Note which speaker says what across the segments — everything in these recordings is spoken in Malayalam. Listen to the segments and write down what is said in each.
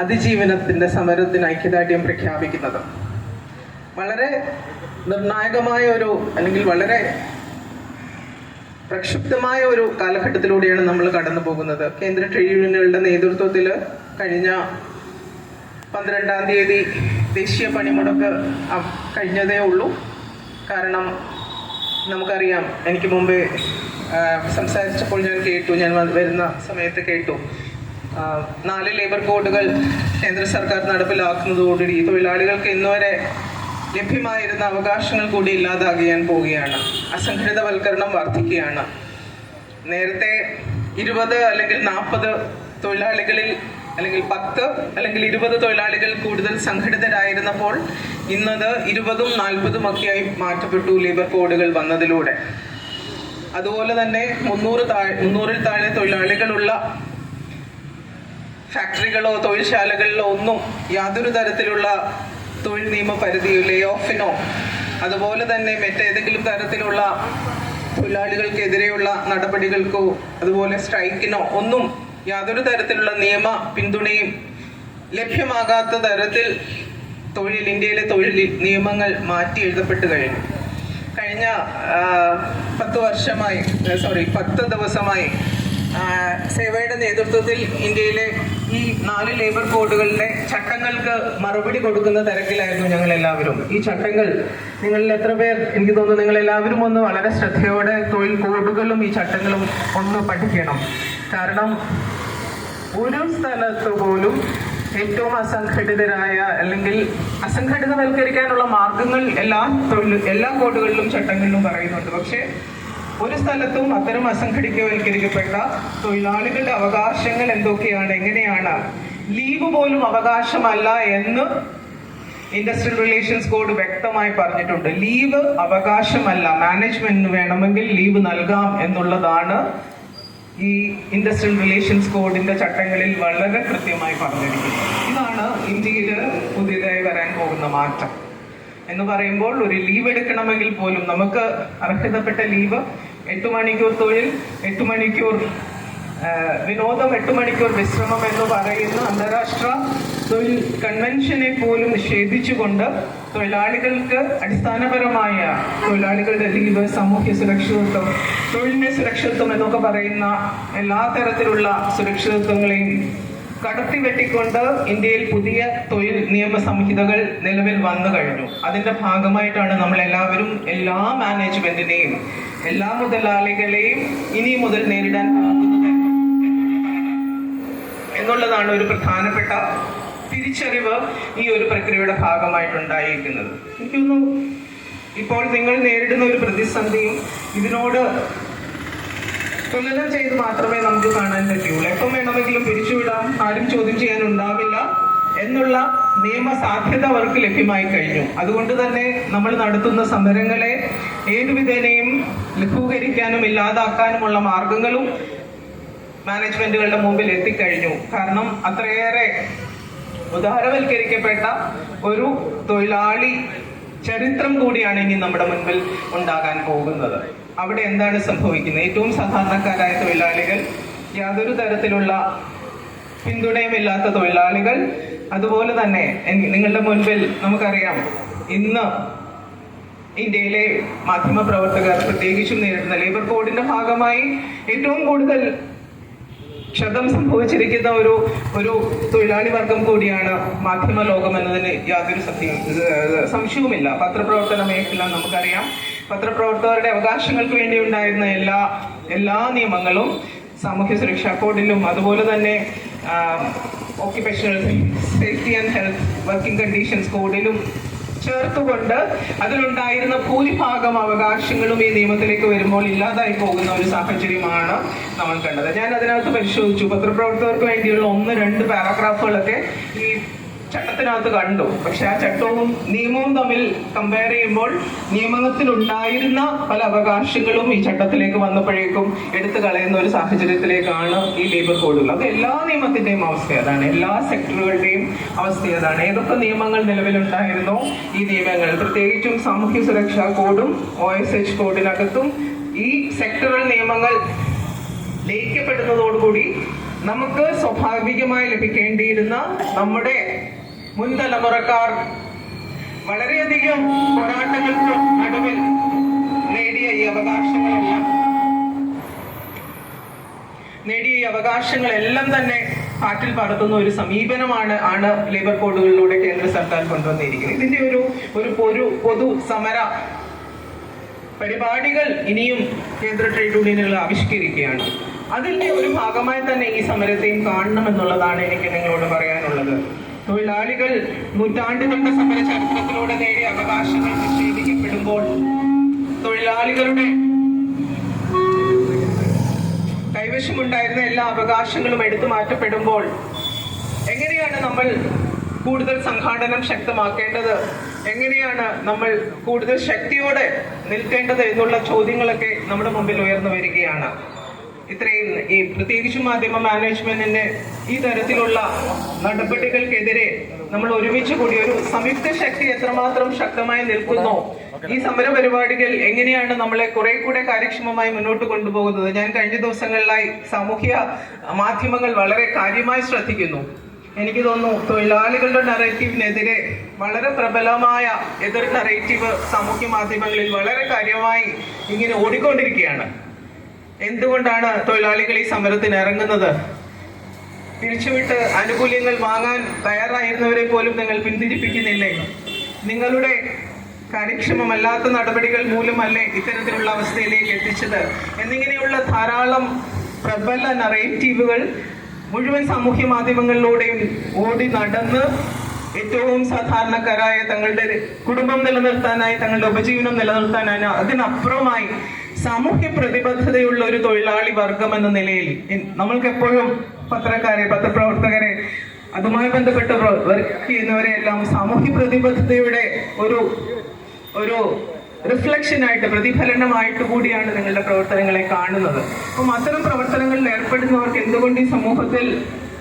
Speaker 1: അതിജീവനത്തിന്റെ സമരത്തിന് ഐക്യദാർഢ്യം പ്രഖ്യാപിക്കുന്നത്. വളരെ നിർണായകമായ ഒരു അല്ലെങ്കിൽ വളരെ പ്രക്ഷുബ്ധമായ ഒരു കാലഘട്ടത്തിലൂടെയാണ് നമ്മൾ കടന്നു പോകുന്നത്. കേന്ദ്ര ട്രേഡ് യൂണിയനുകളുടെ നേതൃത്വത്തിൽ കഴിഞ്ഞ പന്ത്രണ്ടാം തീയതി ദേശീയ പണിമുടക്ക് കഴിഞ്ഞതേ ഉള്ളൂ. കാരണം നമുക്കറിയാം എനിക്ക് മുമ്പേ സംസാരിച്ചപ്പോൾ ഞാൻ കേട്ടു ഞാൻ വരുന്ന സമയത്ത് കേട്ടു. നാല് ലേബർ കോഡുകൾ കേന്ദ്ര സർക്കാർ നടപ്പിലാക്കുന്നതോടുകൂടി തൊഴിലാളികൾക്ക് ഇന്നുവരെ ലഭ്യമായിരുന്ന അവകാശങ്ങൾ കൂടി ഇല്ലാതാകിയാൻ പോവുകയാണ്. അസംഘടിതവൽക്കരണം വർദ്ധിക്കുകയാണ് നേരത്തെ ഇരുപത് അല്ലെങ്കിൽ നാൽപ്പത് തൊഴിലാളികളിൽ അല്ലെങ്കിൽ പത്ത് അല്ലെങ്കിൽ ഇരുപത് തൊഴിലാളികൾ കൂടുതൽ സംഘടിതരായിരുന്നപ്പോൾ ഇന്നത് ഇരുപതും നാൽപ്പതും ഒക്കെയായി മാറ്റപ്പെട്ടു ലേബർ കോഡുകൾ വന്നതിലൂടെ. അതുപോലെ തന്നെ മുന്നൂറ് താഴെ മുന്നൂറിൽ താഴെ തൊഴിലാളികളുള്ള ഫാക്ടറികളോ തൊഴിൽശാലകളിലോ ഒന്നും യാതൊരു തരത്തിലുള്ള തൊഴിൽ നിയമ പരിധിയോ ലേ ഓഫിനോ അതുപോലെ തന്നെ മറ്റേതെങ്കിലും തരത്തിലുള്ള തൊഴിലാളികൾക്കെതിരെയുള്ള നടപടികൾക്കോ അതുപോലെ സ്ട്രൈക്കിനോ ഒന്നും യാതൊരു തരത്തിലുള്ള നിയമ പിന്തുണയും ലഭ്യമാകാത്ത തരത്തിൽ തൊഴിൽ ഇന്ത്യയിലെ തൊഴിൽ നിയമങ്ങൾ മാറ്റി എഴുതപ്പെട്ട് കഴിഞ്ഞു. കഴിഞ്ഞ പത്ത് വർഷമായി സോറി പത്ത് ദിവസമായി സേവയുടെ നേതൃത്വത്തിൽ ഇന്ത്യയിലെ ഈ നാല് ലേബർ കോഡുകളുടെ ചട്ടങ്ങൾക്ക് മറുപടി കൊടുക്കുന്ന തിരക്കിലായിരുന്നു ഞങ്ങൾ എല്ലാവരും ഈ ചട്ടങ്ങൾ നിങ്ങളിൽ എത്ര പേർ? എനിക്ക് തോന്നുന്നു നിങ്ങൾ എല്ലാവരും ഒന്ന് വളരെ ശ്രദ്ധയോടെ തൊഴിൽ കോഡുകളും ഈ ചട്ടങ്ങളും ഒന്ന് പഠിക്കണം. കാരണം ഒരു സ്ഥലത്ത് പോലും ഏറ്റവും അസംഘടിതരായ അല്ലെങ്കിൽ അസംഘടിതവൽക്കരിക്കാനുള്ള മാർഗങ്ങൾ എല്ലാ തൊഴിൽ എല്ലാ കോഡുകളിലും ചട്ടങ്ങളിലും പറയുന്നുണ്ട്. പക്ഷേ ഒരു സ്ഥലത്തും അത്തരം അസംഘടിക്കവൽക്കരിക്കപ്പെട്ട തൊഴിലാളികളുടെ അവകാശങ്ങൾ എന്തൊക്കെയാണ്? എങ്ങനെയാണ്? ലീവ് പോലും അവകാശമല്ല എന്ന് ഇൻഡസ്ട്രിയൽ റിലേഷൻസ് കോഡ് വ്യക്തമായി പറഞ്ഞിട്ടുണ്ട്. ലീവ് അവകാശമല്ല. മാനേജ്മെന്റിന് വേണമെങ്കിൽ ലീവ് നൽകാം എന്നുള്ളതാണ് ഈ ഇൻഡസ്ട്രിയൽ റിലേഷൻസ് കോഡിന്റെ ചട്ടങ്ങളിൽ വളരെ കൃത്യമായി പറഞ്ഞിരിക്കുന്നത്. ഇതാണ് ഇന്ത്യയിൽ പുതിയതായി വരാൻ പോകുന്ന മാറ്റം. എന്ന് പറയുമ്പോൾ ഒരു ലീവ് എടുക്കണമെങ്കിൽ പോലും നമുക്ക് അർഹതപ്പെട്ട ലീവ് എട്ട് മണിക്കൂർ തൊഴിൽ എട്ട് മണിക്കൂർ വിനോദം എട്ട് മണിക്കൂർ വിശ്രമം എന്ന് പറയുന്ന അന്താരാഷ്ട്ര തൊഴിൽ കൺവെൻഷനെ പോലും നിഷേധിച്ചുകൊണ്ട് തൊഴിലാളികൾക്ക് അടിസ്ഥാനപരമായ തൊഴിലാളികളുടെ ലീവ് സാമൂഹ്യ സുരക്ഷിതത്വം തൊഴിലിന്റെ സുരക്ഷിതത്വം എന്നൊക്കെ പറയുന്ന എല്ലാ തരത്തിലുള്ള സുരക്ഷിതത്വങ്ങളെയും കടത്തി വെട്ടിക്കൊണ്ട് ഇന്ത്യയിൽ പുതിയ തൊഴിൽ നിയമ സംഹിതകൾ നിലവിൽ വന്നു കഴിഞ്ഞു. അതിന്റെ ഭാഗമായിട്ടാണ് നമ്മൾ എല്ലാവരും എല്ലാ മാനേജ്മെന്റിനെയും എല്ലാ മുതലാളികളെയും ഇനി മുതൽ നേരിടാൻ എന്നുള്ളതാണ് ഒരു പ്രധാനപ്പെട്ട തിരിച്ചറിവ് ഈ ഒരു പ്രക്രിയയുടെ ഭാഗമായിട്ടുണ്ടായിരിക്കുന്നത്. എനിക്കൊന്നും ഇപ്പോൾ നിങ്ങൾ നേരിടുന്ന ഒരു പ്രതിസന്ധിയും ഇതിനോട് തുലനം ചെയ്ത് മാത്രമേ നമുക്ക് കാണാൻ പറ്റുള്ളൂ. എപ്പം വേണമെങ്കിലും പിരിച്ചുവിടാം. ആരും ചോദ്യം ചെയ്യാൻ ഉണ്ടാവില്ല എന്നുള്ള നിയമസാധ്യത അവർക്ക് ലഭ്യമായി കഴിഞ്ഞു. അതുകൊണ്ട് തന്നെ നമ്മൾ നടത്തുന്ന സമരങ്ങളെ ഏതു വിധേനയും ലഘൂകരിക്കാനും ഇല്ലാതാക്കാനുമുള്ള മാർഗങ്ങളും മാനേജ്മെന്റുകളുടെ മുമ്പിൽ എത്തിക്കഴിഞ്ഞു. കാരണം അത്രയേറെ ഉദാരവൽക്കരിക്കപ്പെട്ട ഒരു തൊഴിലാളി ചരിത്രം കൂടിയാണ് ഇനി നമ്മുടെ മുൻപിൽ ഉണ്ടാകാൻ പോകുന്നത്. അവിടെ എന്താണ് സംഭവിക്കുന്നത്? ഏറ്റവും സാധാരണക്കാരായ തൊഴിലാളികൾ യാതൊരു തരത്തിലുള്ള പിന്തുണയുമില്ലാത്ത തൊഴിലാളികൾ. അതുപോലെ തന്നെ നിങ്ങളുടെ മുൻപിൽ നമുക്കറിയാം ഇന്ന് ഇന്ത്യയിലെ മാധ്യമ പ്രവർത്തകർ പ്രത്യേകിച്ചും നേരിടുന്ന ലേബർ കോഡിന്റെ ഭാഗമായി ഏറ്റവും കൂടുതൽ ക്ഷതം സംഭവിച്ചിരിക്കുന്ന ഒരു ഒരു തൊഴിലാളി വർഗം കൂടിയാണ് മാധ്യമ ലോകം എന്നതിന് യാതൊരു സത്യം സംശയവുമില്ല. പത്രപ്രവർത്തന മേഖല നമുക്കറിയാം. പത്രപ്രവർത്തകരുടെ അവകാശങ്ങൾക്ക് വേണ്ടി ഉണ്ടായിരുന്ന എല്ലാ എല്ലാ നിയമങ്ങളും സാമൂഹ്യ സുരക്ഷാ കോഡിലും അതുപോലെ തന്നെ occupational safety and health working conditions കോഡിലും ചേർത്തുകൊണ്ട് അതിലുണ്ടായിരുന്ന ഭൂരിഭാഗം അവകാശങ്ങളും ഈ നിയമത്തിലേക്ക് വരുമ്പോൾ ഇല്ലാതായി പോകുന്ന ഒരു സാഹചര്യമാണ് നമ്മൾ കണ്ടത്. ഞാൻ അതിനകത്ത് പരിശോധിച്ചു. പത്രപ്രവർത്തകർക്ക് വേണ്ടിയുള്ള ഒന്ന് രണ്ട് പാരാഗ്രാഫുകളൊക്കെ ഈ ചട്ടത്തിനകത്ത് കണ്ടു. പക്ഷെ ആ ചട്ടവും നിയമവും തമ്മിൽ കമ്പയർ ചെയ്യുമ്പോൾ നിയമത്തിലുണ്ടായിരുന്ന പല അവകാശങ്ങളും ഈ ചട്ടത്തിലേക്ക് വന്നപ്പോഴേക്കും എടുത്തു കളയുന്ന ഒരു സാഹചര്യത്തിലേക്കാണ് ഈ ലേബർ കോഡുകൾ അത് എല്ലാ നിയമത്തിന്റെയും അവസ്ഥ അതാണ്. എല്ലാ സെക്ടറുകളുടെയും അവസ്ഥ അതാണ്. ഏതൊക്കെ നിയമങ്ങൾ നിലവിലുണ്ടായിരുന്നോ ഈ നിയമങ്ങൾ. പ്രത്യേകിച്ചും സാമൂഹ്യ സുരക്ഷാ കോഡും ഒ എസ് എച്ച് കോഡിനകത്തും ഈ സെക്ടറൽ നിയമങ്ങൾ ലയിക്കപ്പെടുന്നതോടുകൂടി നമുക്ക് സ്വാഭാവികമായി ലഭിക്കേണ്ടിയിരുന്ന നമ്മുടെ മുൻ തലമുറക്കാർ വളരെയധികം പോരാട്ടങ്ങൾക്ക് നടുവിൽ നേടിയ ഈ അവകാശങ്ങളെല്ലാം നേടിയ ഈ അവകാശങ്ങളെല്ലാം തന്നെ കാറ്റിൽ പറത്തുന്ന ഒരു സമീപനമാണ് ആണ് ലേബർ കോഡുകളിലൂടെ കേന്ദ്ര സർക്കാർ കൊണ്ടുവന്നിരിക്കുന്നത്. ഇതിന്റെ ഒരു ഒരു പൊരു പൊതു സമര പരിപാടികൾ ഇനിയും കേന്ദ്ര ട്രേഡ് യൂണിയനുകൾ ആവിഷ്കരിക്കുകയാണ്. അതിന്റെ ഒരു ഭാഗമായി തന്നെ ഈ സമരത്തെയും കാണണമെന്നുള്ളതാണ് എനിക്ക് നിങ്ങളോട് പറയാനുള്ളത്. തൊഴിലാളികൾ നൂറ്റാണ്ടുകളുടെ സമര ചരിത്രത്തിലൂടെ നേടിയ അവകാശങ്ങൾ നിഷേധിക്കപ്പെടുമ്പോൾ തൊഴിലാളികളുടെ കൈവശമുണ്ടായിരുന്ന എല്ലാ അവകാശങ്ങളും എടുത്തു മാറ്റപ്പെടുമ്പോൾ എങ്ങനെയാണ് നമ്മൾ കൂടുതൽ സംഘാടനം ശക്തമാക്കേണ്ടത്? എങ്ങനെയാണ് നമ്മൾ കൂടുതൽ ശക്തിയോടെ നിൽക്കേണ്ടത് എന്നുള്ള ചോദ്യങ്ങളൊക്കെ നമ്മുടെ മുമ്പിൽ ഉയർന്നു വരികയാണ്. ഇത്രയും ഈ പ്രത്യേകിച്ചും മാധ്യമ മാനേജ്മെന്റിന്റെ ഈ തരത്തിലുള്ള നടപടികൾക്കെതിരെ നമ്മൾ ഒരുമിച്ച് കൂടി ഒരു സംയുക്ത ശക്തി എത്രമാത്രം ശക്തമായി നിൽക്കുന്നു? ഈ സമര പരിപാടികൾ എങ്ങനെയാണ് നമ്മളെ കുറെ കൂടെ കാര്യക്ഷമമായി മുന്നോട്ട് കൊണ്ടുപോകുന്നത്? ഞാൻ കഴിഞ്ഞ ദിവസങ്ങളിലായി സാമൂഹ്യ മാധ്യമങ്ങൾ വളരെ കാര്യമായി ശ്രദ്ധിക്കുന്നു. എനിക്ക് തോന്നുന്നു തൊഴിലാളികളുടെ നറേറ്റീവിനെതിരെ വളരെ പ്രബലമായ എതിർ നറേറ്റീവ് സാമൂഹ്യ മാധ്യമങ്ങളിൽ വളരെ കാര്യമായി ഇങ്ങനെ ഓടിക്കൊണ്ടിരിക്കുകയാണ്. എന്തുകൊണ്ടാണ് തൊഴിലാളികൾ ഈ സമരത്തിന് ഇറങ്ങുന്നത്? പിരിച്ചുവിട്ട് ആനുകൂല്യങ്ങൾ വാങ്ങാൻ തയ്യാറായിരുന്നവരെ പോലും നിങ്ങൾ പിന്തിരിപ്പിക്കുന്നില്ലേ? നിങ്ങളുടെ കാര്യക്ഷമമല്ലാത്ത നടപടികൾ മൂലമല്ലേ ഇത്തരത്തിലുള്ള അവസ്ഥയിലേക്ക് എത്തിച്ചത്? എന്നിങ്ങനെയുള്ള ധാരാളം പ്രബല നറേറ്റീവുകൾ മുഴുവൻ സാമൂഹ്യ മാധ്യമങ്ങളിലൂടെയും ഓടി നടന്ന് ഏറ്റവും സാധാരണക്കാരായ തങ്ങളുടെ കുടുംബം നിലനിർത്താനായി തങ്ങളുടെ ഉപജീവനം നിലനിർത്താനായി അതിനപ്പുറമായി സാമൂഹ്യ പ്രതിബദ്ധതയുള്ള ഒരു തൊഴിലാളി വർഗം എന്ന നിലയിൽ നമ്മൾക്ക് എപ്പോഴും പത്രക്കാരെ പത്രപ്രവർത്തകരെ അതുമായി ബന്ധപ്പെട്ട് വർക്ക് ചെയ്യുന്നവരെ എല്ലാം സാമൂഹ്യ പ്രതിബദ്ധതയുടെ ഒരു ഒരു റിഫ്ലക്ഷൻ ആയിട്ട് പ്രതിഫലനമായിട്ട് കൂടിയാണ് നിങ്ങളുടെ പ്രവർത്തനങ്ങളെ കാണുന്നത്. അപ്പം അത്തരം പ്രവർത്തനങ്ങളിൽ ഏർപ്പെടുന്നവർക്ക് എന്തുകൊണ്ട് ഈ സമൂഹത്തിൽ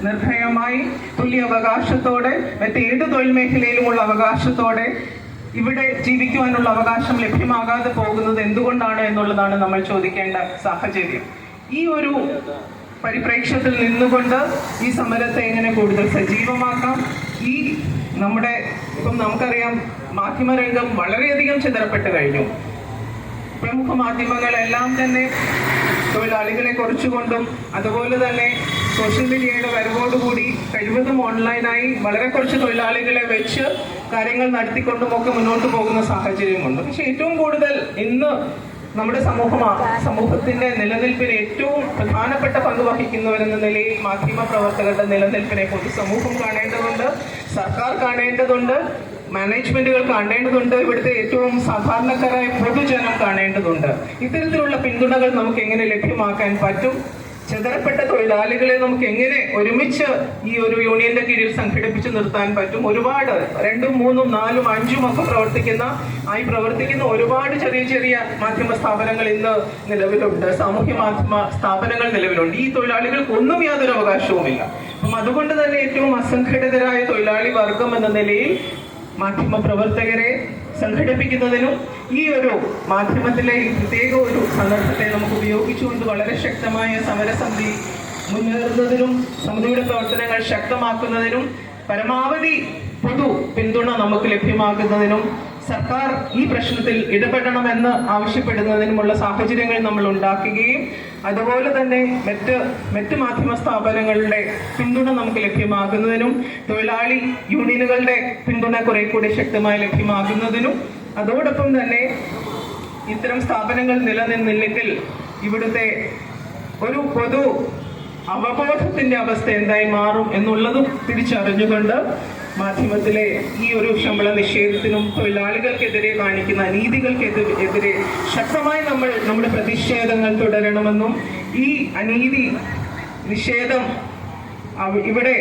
Speaker 1: നിർഭയമായി തുല്യ അവകാശത്തോടെ മറ്റേത് തൊഴിൽ മേഖലയിലുമുള്ള അവകാശത്തോടെ ഇവിടെ ജീവിക്കുവാനുള്ള അവകാശം ലഭ്യമാകാതെ പോകുന്നത് എന്തുകൊണ്ടാണ് എന്നുള്ളതാണ് നമ്മൾ ചോദിക്കേണ്ട സാഹചര്യം. ഈ ഒരു പരിപ്രേക്ഷ്യത്തിൽ നിന്നുകൊണ്ട് ഈ സമരത്തെ എങ്ങനെ കൂടുതൽ സജീവമാക്കാം? ഈ നമ്മുടെ ഇപ്പം നമുക്കറിയാം മാധ്യമരംഗം വളരെയധികം ചിതറപ്പെട്ട് കഴിഞ്ഞു. പ്രമുഖ മാധ്യമങ്ങളെല്ലാം തന്നെ തൊഴിലാളികളെ കുറിച്ചുകൊണ്ടും അതുപോലെ തന്നെ സോഷ്യൽ മീഡിയയുടെ വരവോടുകൂടി കഴിവതും ഓൺലൈനായി വളരെ കുറച്ച് തൊഴിലാളികളെ വെച്ച് കാര്യങ്ങൾ നടത്തിക്കൊണ്ടും ഒക്കെ മുന്നോട്ട് പോകുന്ന സാഹചര്യമുണ്ട്. പക്ഷെ ഏറ്റവും കൂടുതൽ ഇന്ന് നമ്മുടെ സമൂഹം സമൂഹത്തിന്റെ നിലനിൽപ്പിന് ഏറ്റവും പ്രധാനപ്പെട്ട പങ്ക് വഹിക്കുന്നവരെന്ന നിലയിൽ മാധ്യമ പ്രവർത്തകരുടെ നിലനിൽപ്പിനെ പൊതുസമൂഹം കാണേണ്ടതുണ്ട് സർക്കാർ കാണേണ്ടതുണ്ട് മാനേജ്മെന്റുകൾ കാണേണ്ടതുണ്ട് ഇവിടുത്തെ ഏറ്റവും സാധാരണക്കാരായ പൊതുജനം കാണേണ്ടതുണ്ട്. ഇത്തരത്തിലുള്ള പിന്തുണകൾ നമുക്ക് എങ്ങനെ ലഭ്യമാക്കാൻ പറ്റും? ചിതറപ്പെട്ട തൊഴിലാളികളെ നമുക്ക് എങ്ങനെ ഒരുമിച്ച് ഈ ഒരു യൂണിയന്റെ കീഴിൽ സംഘടിപ്പിച്ച് നിർത്താൻ പറ്റും? ഒരുപാട് രണ്ടും മൂന്നും നാലും അഞ്ചും ഒക്കെ പ്രവർത്തിക്കുന്ന ആയി പ്രവർത്തിക്കുന്ന ഒരുപാട് ചെറിയ ചെറിയ മാധ്യമ സ്ഥാപനങ്ങൾ ഇന്ന് നിലവിലുണ്ട്. സാമൂഹ്യ മാധ്യമ സ്ഥാപനങ്ങൾ നിലവിലുണ്ട്. ഈ തൊഴിലാളികൾക്ക് ഒന്നും യാതൊരു അവകാശവുമില്ല. അപ്പം അതുകൊണ്ട് തന്നെ ഏറ്റവും അസംഘടിതരായ തൊഴിലാളി വർഗം എന്ന നിലയിൽ മാധ്യമ പ്രവർത്തകരെ സംഘടിപ്പിക്കുന്നതിനും ഈ ഒരു മാധ്യമത്തിലെ ഈ പ്രത്യേക ഒരു സന്ദർഭത്തെ നമുക്ക് ഉപയോഗിച്ചുകൊണ്ട് വളരെ ശക്തമായ സമരസമിതി മുന്നേറുന്നതിനും സമിതിയുടെ പ്രവർത്തനങ്ങൾ ശക്തമാക്കുന്നതിനും പരമാവധി പൊതു പിന്തുണ നമുക്ക് ലഭ്യമാക്കുന്നതിനും സർക്കാർ ഈ പ്രശ്നത്തിൽ ഇടപെടണമെന്ന് ആവശ്യപ്പെടുന്നതിനുമുള്ള സാഹചര്യങ്ങൾ നമ്മൾ ഉണ്ടാക്കുകയും അതുപോലെ തന്നെ മറ്റ് മറ്റ് മാധ്യമ സ്ഥാപനങ്ങളുടെ പിന്തുണ നമുക്ക് ലഭ്യമാകുന്നതിനും തൊഴിലാളി യൂണിയനുകളുടെ പിന്തുണ കുറെ കൂടി ശക്തമായി ലഭ്യമാകുന്നതിനും അതോടൊപ്പം തന്നെ ഇത്തരം സ്ഥാപനങ്ങൾ നിലനിന്നില്ലെങ്കിൽ ഇവിടുത്തെ ഒരു പൊതു അവബോധത്തിന്റെ അവസ്ഥ എന്തായി മാറും എന്നുള്ളതും തിരിച്ചറിഞ്ഞുകൊണ്ട് മാധ്യമത്തിലെ ഈ ഒരു ശമ്പള നിഷേധത്തിനും തൊഴിലാളികൾക്കെതിരെ കാണിക്കുന്ന അനീതികൾക്കെതിരെ ശക്തമായി നമ്മൾ നമ്മുടെ പ്രതിഷേധങ്ങൾ തുടരണമെന്നും ഈ അനീതി നിഷേധം ഇവിടെ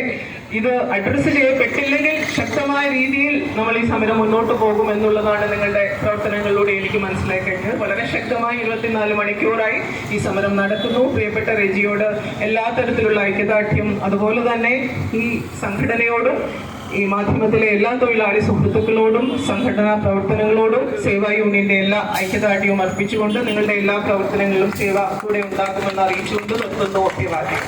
Speaker 1: ഇത് അഡ്രസ്സ് ചെയ്യപ്പെട്ടില്ലെങ്കിൽ ശക്തമായ രീതിയിൽ നമ്മൾ ഈ സമരം മുന്നോട്ട് പോകും എന്നുള്ളതാണ് നിങ്ങളുടെ പ്രവർത്തനങ്ങളിലൂടെ എനിക്ക് മനസ്സിലായി കഴിഞ്ഞത്. വളരെ ശക്തമായി ഇരുപത്തിനാല് മണിക്കൂറായി ഈ സമരം നടക്കുന്നു. പ്രിയപ്പെട്ട രജിയോട് എല്ലാ തരത്തിലുള്ള ഐക്യദാർഢ്യം അതുപോലെ തന്നെ ഈ സംഘടനയോടും ഈ മാധ്യമത്തിലെ എല്ലാ തൊഴിലാളി സുഹൃത്തുക്കളോടും സംഘടനാ പ്രവർത്തനങ്ങളോടും സേവാ യൂണിയന്റെ എല്ലാ ഐക്യദാർഢ്യവും അർപ്പിച്ചുകൊണ്ട് നിങ്ങളുടെ എല്ലാ പ്രവർത്തനങ്ങളിലും സേവ കൂടെ ഉണ്ടാക്കുമെന്ന് അറിയിച്ചുകൊണ്ട് നിർത്തുന്നു. അഭിവാദ്യം